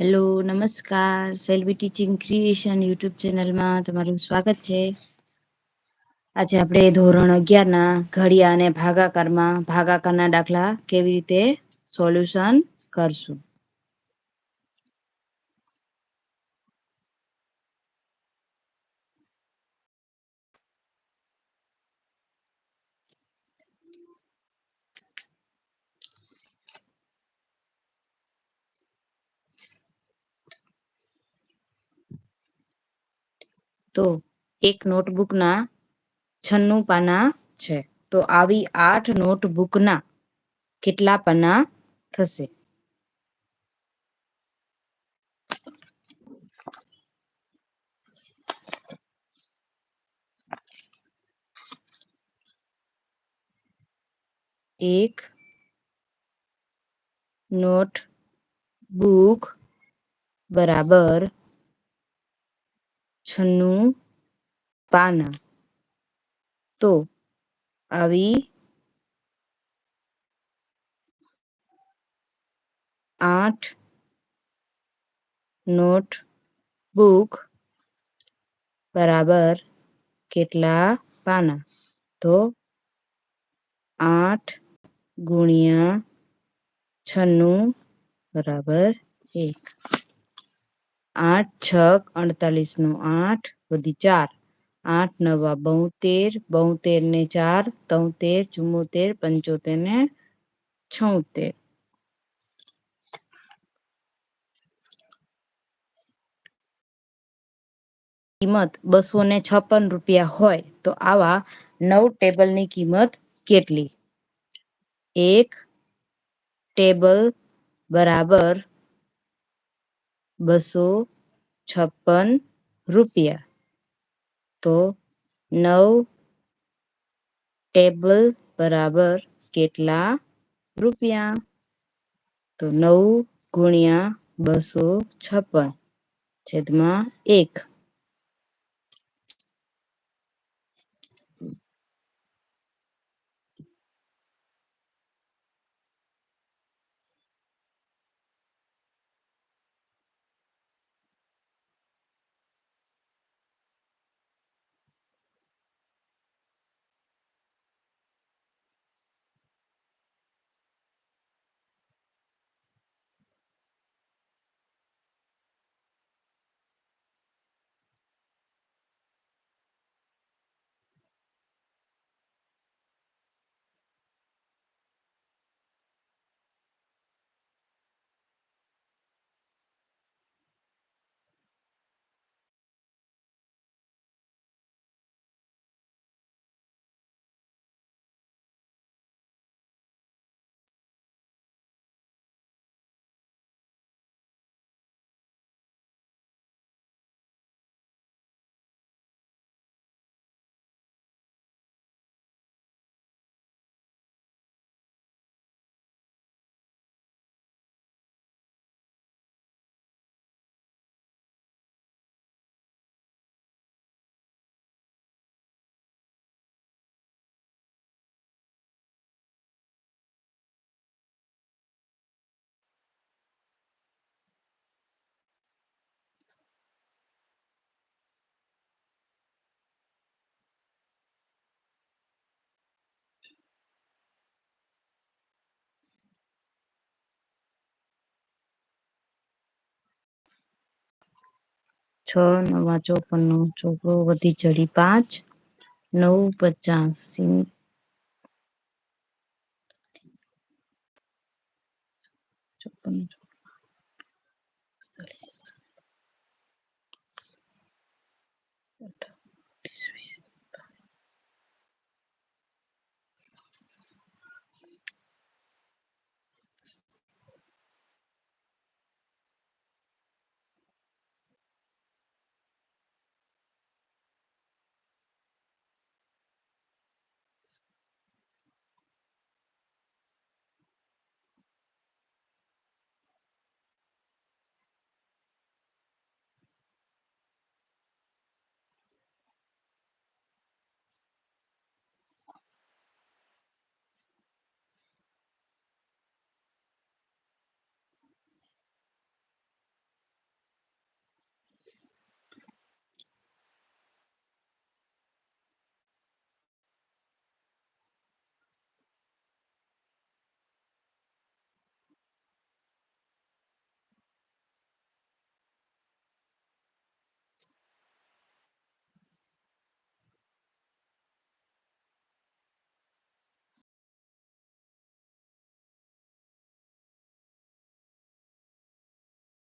Hello નમસ્કાર. Selvi teaching creation YouTube ચેનલમાં તમારું સ્વાગત છે. આજે આપણે ધોરણ અગિયારના ઘડિયા અને ભાગાકારમાં, ભાગાકારના દાખલા કેવી રીતે સોલ્યુશન કરશું? તો એક નોટબુકના છન્નું પાના છે. તો આવી આઠ નોટબુકના કેટલા પાના થશે? એક નોટ બુક બરાબર છન્નું પાના. તો આવી આઠ નોટ બુક બરાબર કેટલા પાના? તો આઠ ગુણ્યા છન્નું બરાબર એક. આઠ છક અડતાલીસ નો આઠ વધી ચાર. આઠ, નવા, બોતેર. બોતેર ને ચાર. તોતેર, ચુમ્મોતેર, પંચોતેર ને છોતેર. કિંમત બસો ને છપ્પન રૂપિયા હોય તો આવા નવ ટેબલની કિંમત કેટલી? એક ટેબલ બરાબર બસો છપ્પન રૂપિયા. તો નવ ટેબલ બરાબર કેટલા રૂપિયા? તો નવ ગુણ્યા બસો છપ્પન છેદમાં એક. છ નવા ચોપન નો છોકરો વધી ચડી પાંચ નવ પચાસ. ચોપન